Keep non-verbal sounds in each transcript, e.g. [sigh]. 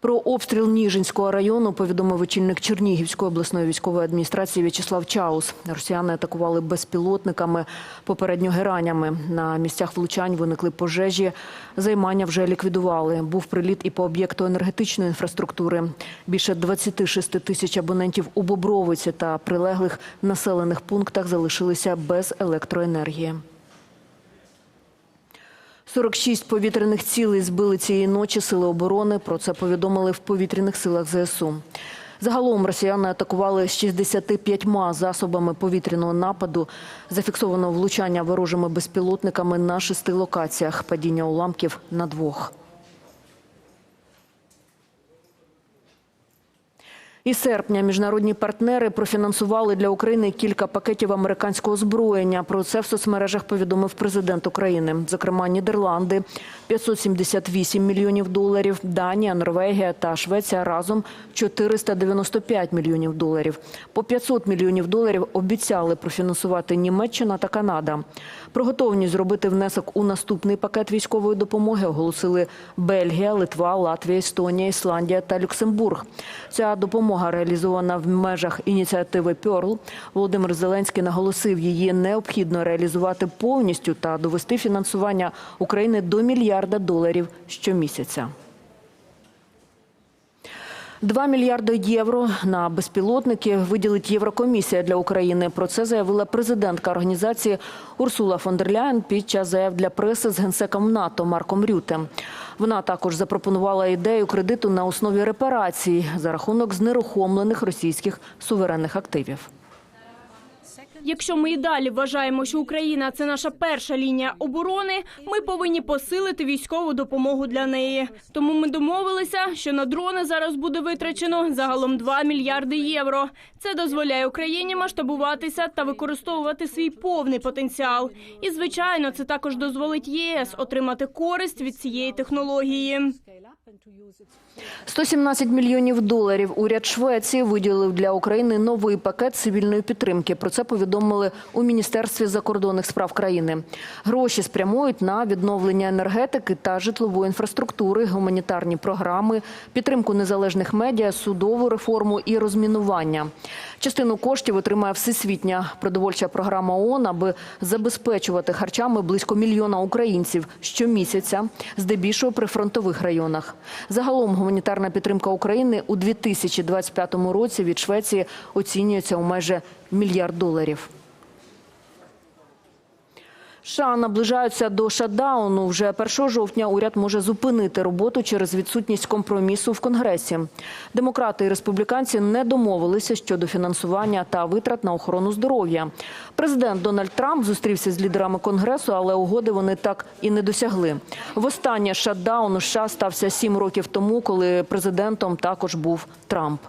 Про обстріл Ніжинського району повідомив очільник Чернігівської обласної військової адміністрації В'ячеслав Чаус. Росіяни атакували безпілотниками, попередньо геранями. На місцях влучань виникли пожежі. Займання вже ліквідували. Був приліт і по об'єкту енергетичної інфраструктури. Більше 26 тисяч абонентів у Бобровиці та прилеглих населених пунктах залишилися без електроенергії. 46 повітряних цілей збили цієї ночі сили оборони. Про це повідомили в повітряних силах ЗСУ. Загалом росіяни атакували 65 засобами повітряного нападу. Зафіксовано влучання ворожими безпілотниками на шести локаціях, падіння уламків на двох. Із серпня міжнародні партнери профінансували для України кілька пакетів американського озброєння. Про це в соцмережах повідомив президент України. Зокрема, Нідерланди 578 мільйонів доларів, Данія, Норвегія та Швеція разом 495 мільйонів доларів. По 500 мільйонів доларів обіцяли профінансувати Німеччина та Канада. Про готовність зробити внесок у наступний пакет військової допомоги оголосили Бельгія, Литва, Латвія, Естонія, Ісландія та Люксембург. Ця допомога реалізована в межах ініціативи Пьорл. Володимир Зеленський наголосив, її необхідно реалізувати повністю та довести фінансування України до мільярда доларів щомісяця. 2 мільярди євро на безпілотники виділить Єврокомісія для України. Про це заявила президентка організації Урсула фон дер Ляєн під час заяв для преси з генсеком НАТО Марком Рюте. Вона також запропонувала ідею кредиту на основі репарацій за рахунок знерухомлених російських суверенних активів. Якщо ми і далі вважаємо, що Україна це наша перша лінія оборони, ми повинні посилити військову допомогу для неї. Тому ми домовилися, що на дрони зараз буде витрачено загалом 2 мільярди євро. Це дозволяє Україні масштабуватися та використовувати свій повний потенціал. І звичайно, це також дозволить ЄС отримати користь від цієї технології. 117 мільйонів доларів уряд Швеції виділив для України новий пакет цивільної підтримки. Про це повідомили у Міністерстві закордонних справ країни. Гроші спрямують на відновлення енергетики та житлової інфраструктури, гуманітарні програми, підтримку незалежних медіа, судову реформу і розмінування. Частину коштів отримає всесвітня продовольча програма ООН, аби забезпечувати харчами близько мільйона українців щомісяця, здебільшого при фронтових районах. Загалом гуманітарна підтримка України у 2025 році від Швеції оцінюється у майже мільярд доларів. США наближаються до шатдауну. Вже 1 жовтня уряд може зупинити роботу через відсутність компромісу в Конгресі. Демократи і республіканці не домовилися щодо фінансування та витрат на охорону здоров'я. Президент Дональд Трамп зустрівся з лідерами Конгресу, але угоди вони так і не досягли. Востаннє шатдаун у США стався сім років тому, коли президентом також був Трамп.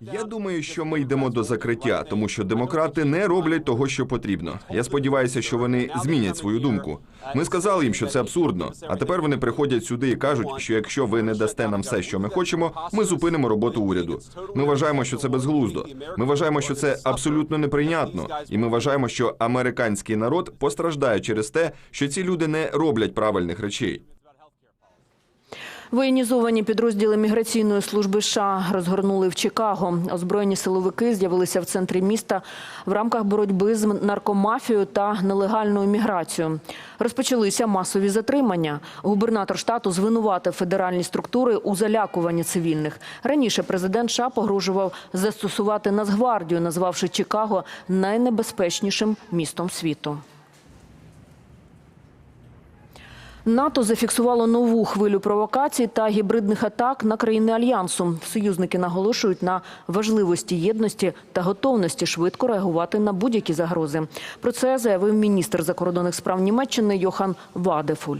Я думаю, що ми йдемо до закриття, тому що демократи не роблять того, що потрібно. Я сподіваюся, що вони змінять свою думку. Ми сказали їм, що це абсурдно. А тепер вони приходять сюди і кажуть, що якщо ви не дасте нам все, що ми хочемо, ми зупинимо роботу уряду. Ми вважаємо, що це безглуздо. Ми вважаємо, що це абсолютно неприйнятно, і ми вважаємо, що американський народ постраждає через те, що ці люди не роблять правильних речей. Воєнізовані підрозділи міграційної служби США розгорнули в Чикаго. Озброєні силовики з'явилися в центрі міста в рамках боротьби з наркомафією та нелегальною міграцією. Розпочалися масові затримання. Губернатор штату звинуватив федеральні структури у залякуванні цивільних. Раніше президент США погрожував застосувати Нацгвардію, назвавши Чикаго найнебезпечнішим містом світу. НАТО зафіксувало нову хвилю провокацій та гібридних атак на країни альянсу. Союзники наголошують на важливості єдності та готовності швидко реагувати на будь-які загрози. Про це заявив міністр закордонних справ Німеччини Йохан Вадефуль.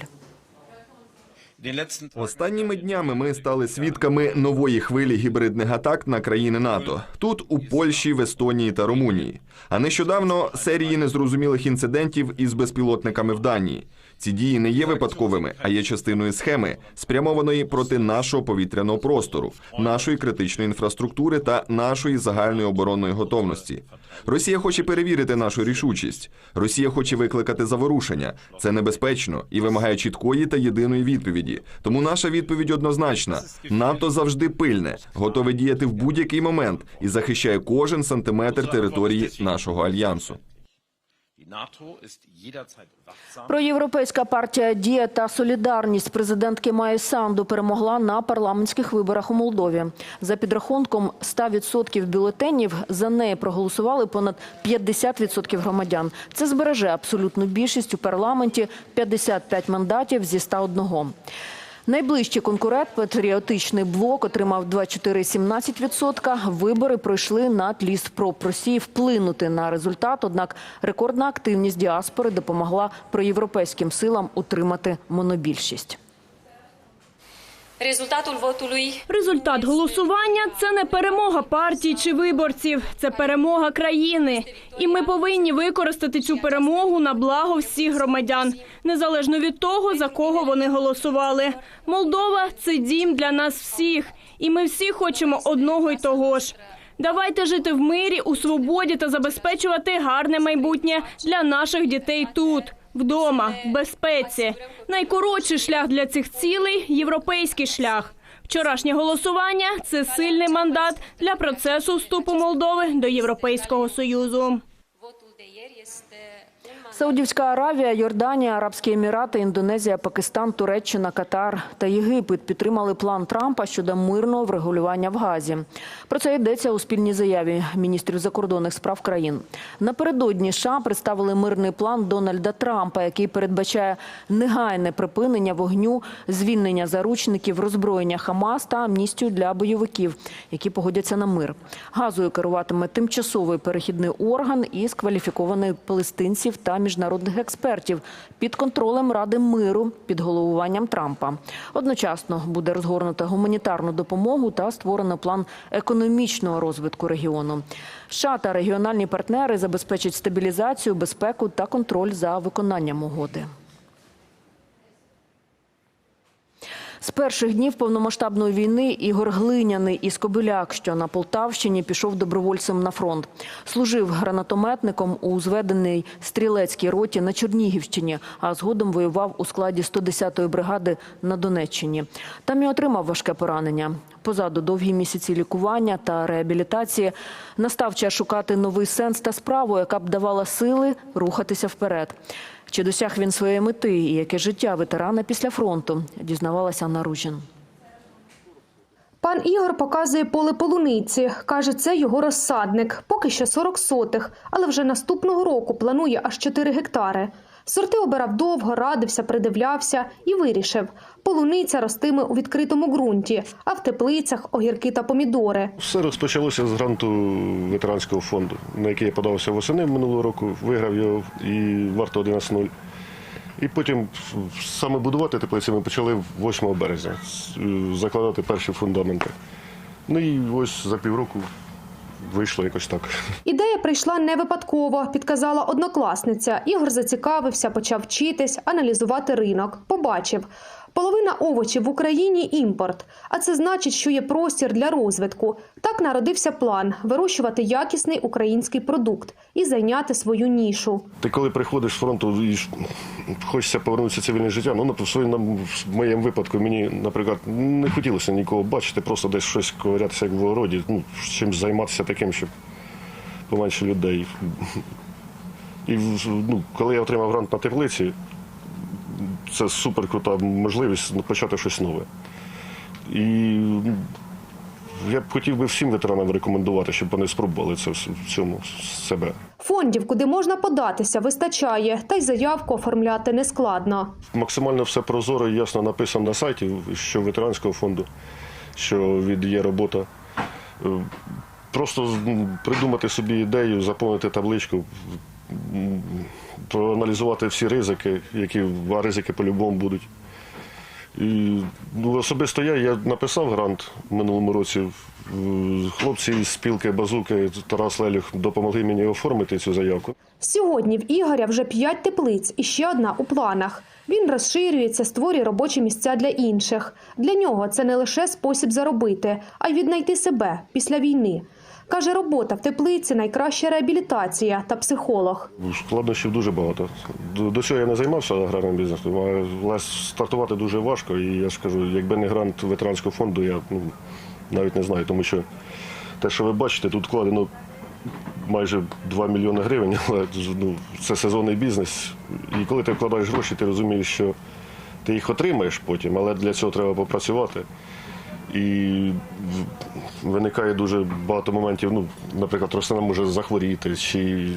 Останніми днями ми стали свідками нової хвилі гібридних атак на країни НАТО. Тут у Польщі, в Естонії та Румунії. А нещодавно серії незрозумілих інцидентів із безпілотниками в Данії. Ці дії не є випадковими, а є частиною схеми, спрямованої проти нашого повітряного простору, нашої критичної інфраструктури та нашої загальної оборонної готовності. Росія хоче перевірити нашу рішучість. Росія хоче викликати заворушення. Це небезпечно і вимагає чіткої та єдиної відповіді. Тому наша відповідь однозначна: НАТО завжди пильне, готове діяти в будь-який момент і захищає кожен сантиметр території нашого альянсу. Проєвропейська партія Дія та Солідарність президентки Майи Санду перемогла на парламентських виборах у Молдові. За підрахунком 100% бюлетенів за неї проголосували понад 50% громадян. Це збереже абсолютну більшість у парламенті 55 мандатів зі 101. Найближчий конкурент патріотичний блок отримав 24,17%. Вибори пройшли на тлі спроб Росії вплинути на результат. Однак рекордна активність діаспори допомогла проєвропейським силам утримати монобільшість. Rezultatul votului Результат голосування це не перемога партій чи виборців, це перемога країни. І ми повинні використати цю перемогу на благо всіх громадян, незалежно від того, за кого вони голосували. Молдова це дім для нас всіх, і ми всі хочемо одного й того ж. Давайте жити в мирі, у свободі та забезпечувати гарне майбутнє для наших дітей тут, вдома, в безпеці. Найкоротший шлях для цих цілей європейський шлях. Вчорашнє голосування це сильний мандат для процесу вступу Молдови до Європейського союзу. Саудівська Аравія, Йорданія, Арабські Емірати, Індонезія, Пакистан, Туреччина, Катар та Єгипет підтримали план Трампа щодо мирного врегулювання в Газі. Про це йдеться у спільній заяві міністрів закордонних справ країн. Напередодні США представили мирний план Дональда Трампа, який передбачає негайне припинення вогню, звільнення заручників, роззброєння Хамас та амністію для бойовиків, які погодяться на мир. Газою керуватиме тимчасовий перехідний орган із кваліфікованих палестинців та міжнародних експертів під контролем Ради миру під головуванням Трампа. Одночасно буде розгорнута гуманітарну допомогу та створено план економічного розвитку регіону. США та регіональні партнери забезпечать стабілізацію, безпеку та контроль за виконанням угоди. З перших днів повномасштабної війни Ігор Глиняний із Кобиляк, що на Полтавщині, пішов добровольцем на фронт. Служив гранатометником у зведеній стрілецькій роті на Чернігівщині, а згодом воював у складі 110-ї бригади на Донеччині. Там і отримав важке поранення. Позаду довгі місяці лікування та реабілітації настав час шукати новий сенс та справу, яка б давала сили рухатися вперед. Чи досяг він своєї мети і яке життя ветерана після фронту, дізнавалася Анна Ружін. Пан Ігор показує поле полуниці. Каже, це його розсадник. Поки що 40 сотих, але вже наступного року планує аж 4 гектари. Сорти обирав довго, радився, придивлявся і вирішив. Полуниця ростиме у відкритому ґрунті, а в теплицях огірки та помідори. Все розпочалося з гранту ветеранського фонду, на який я подався восени минулого року, виграв його і варто 11-0. І потім саме будувати теплиці ми почали 8 березня, закладати перші фундаменти. Ну і ось за півроку вийшло якось так. Ідея прийшла не випадково, підказала однокласниця. Ігор зацікавився, почав вчитись, аналізувати ринок. Побачив. Половина овочів в Україні імпорт, а це значить, що є простір для розвитку. Так народився план вирощувати якісний український продукт і зайняти свою нішу. Ти коли приходиш з фронту і хочеться повернутися в цивільне життя, ну в своєму в моєму випадку мені, наприклад, не хотілося нікого бачити, просто десь щось ковирятися як в городі, ну, чимось займатися таким, щоб поменше людей. І ну, коли я отримав грант на теплиці, це супер крута можливість почати щось нове. І я б хотів би всім ветеранам рекомендувати, щоб вони спробували це в цьому себе. Фондів, куди можна податися, вистачає, та й заявку оформляти нескладно. Максимально все прозоро і ясно написано на сайті, що ветеранського фонду, що від є робота. Е, Просто придумати собі ідею, заповнити табличку, проаналізувати всі ризики, які а ризики по-любому будуть. І ну, особисто я, я написав грант в минулому році. Хлопці з спілки Базуки Тарас Лелюх допомогли мені оформити цю заявку. Сьогодні в Ігоря вже п'ять теплиць і ще одна у планах. Він розширюється, створює робочі місця для інших. Для нього це не лише спосіб заробити, а й віднайти себе після війни. Каже, робота в теплиці найкраща реабілітація та психолог. Складнощів дуже багато. До, цього я не займався аграрним бізнесом, але стартувати дуже важко. І я ж кажу, якби не грант ветеранського фонду, я ну, навіть не знаю, тому що те, що ви бачите, тут вкладено майже 2 мільйони гривень, [laughs] але ну, це сезонний бізнес. І коли ти вкладаєш гроші, ти розумієш, що ти їх отримаєш потім, але для цього треба попрацювати. І виникає дуже багато моментів. Ну, наприклад, рослина може захворіти, чи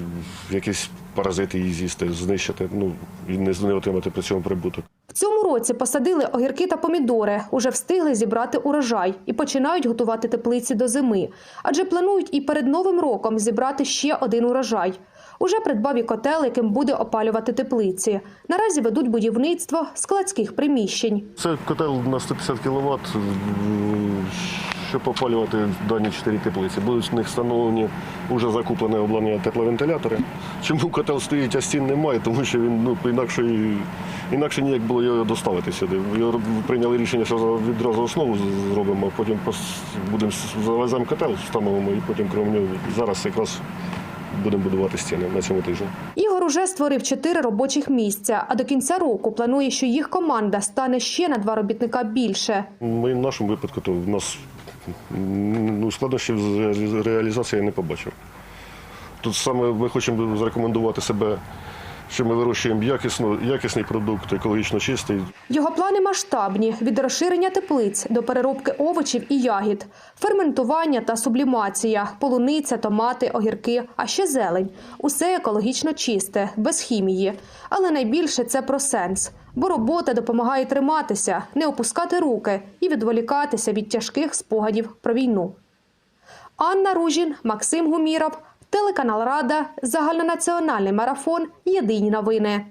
якісь паразити її з'їсти, знищити, ну і не, не отримати при цьому прибуток. В цьому році посадили огірки та помідори, уже встигли зібрати урожай і починають готувати теплиці до зими. Адже планують і перед новим роком зібрати ще один урожай. Уже придбав і котел, яким буде опалювати теплиці. Наразі ведуть будівництво складських приміщень. Це котел на 150 кВт, щоб опалювати дані чотири теплиці. Будуть в них встановлені вже закуплене обладнання тепловентилятори. Чому котел стоїть, а стін немає? Тому що він ну, інакше, інакше ніяк було його доставити сюди. Його прийняли рішення, що відразу основу зробимо, а потім будемо завеземо котел, встановимо і потім крім нього зараз якраз будемо будувати стіни на цьому тижні. Ігор уже створив чотири робочих місця, а до кінця року планує, що їх команда стане ще на два робітника більше. Ми в нашому випадку то в нас ну, складнощів з реалізації я не побачив. Тут саме ми хочемо зарекомендувати себе, що ми вирощуємо якісно, якісний продукт, екологічно чистий. Його плани масштабні від розширення теплиць до переробки овочів і ягід, ферментування та сублімація, полуниця, томати, огірки, а ще зелень. Усе екологічно чисте, без хімії. Але найбільше це про сенс. Бо робота допомагає триматися, не опускати руки і відволікатися від тяжких спогадів про війну. Анна Ружін, Максим Гуміров, телеканал Рада, загальнонаціональний марафон. Єдині новини.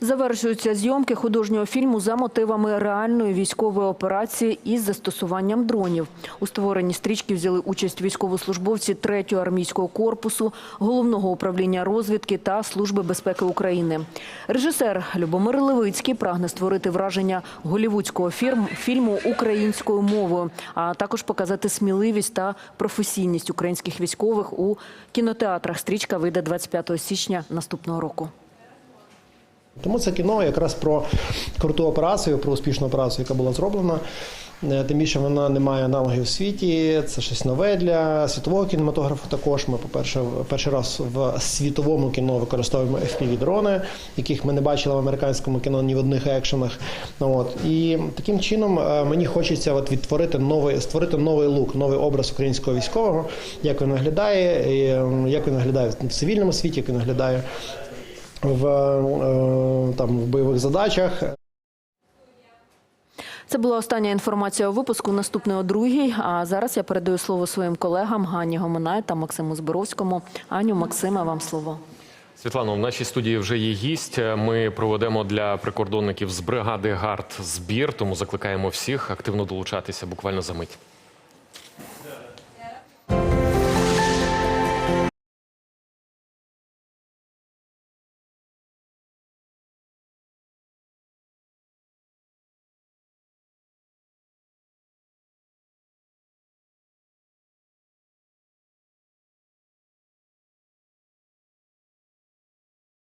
Завершуються зйомки художнього фільму за мотивами реальної військової операції із застосуванням дронів. У створенні стрічки взяли участь військовослужбовці 3-го армійського корпусу, головного управління розвідки та служби безпеки України. Режисер Любомир Левицький прагне створити враження голівудського фільму українською мовою, а також показати сміливість та професійність українських військових у кінотеатрах. Стрічка вийде 25 січня наступного року. Тому це кіно якраз про круту операцію, про успішну операцію, яка була зроблена. Е, Тим більше вона не має аналогів у світі. Це щось нове для світового кінематографу. Також ми, по-перше, перший раз в світовому кіно використовуємо FPV-дрони, яких ми не бачили в американському кіно ні в одних екшенах. От і таким чином е, мені хочеться от відтворити новий, створити новий лук, новий образ українського військового, як він виглядає, як він виглядає в цивільному світі, як він виглядає в, е, там, в бойових задачах. Це була остання інформація у випуску. Наступний о другій. А зараз я передаю слово своїм колегам Гані Гомонай та Максиму Зборовському. Аню, Максиме, вам слово. Світлано, в нашій студії вже є гість. Ми проведемо для прикордонників з бригади ГАРД збір, тому закликаємо всіх активно долучатися буквально за мить.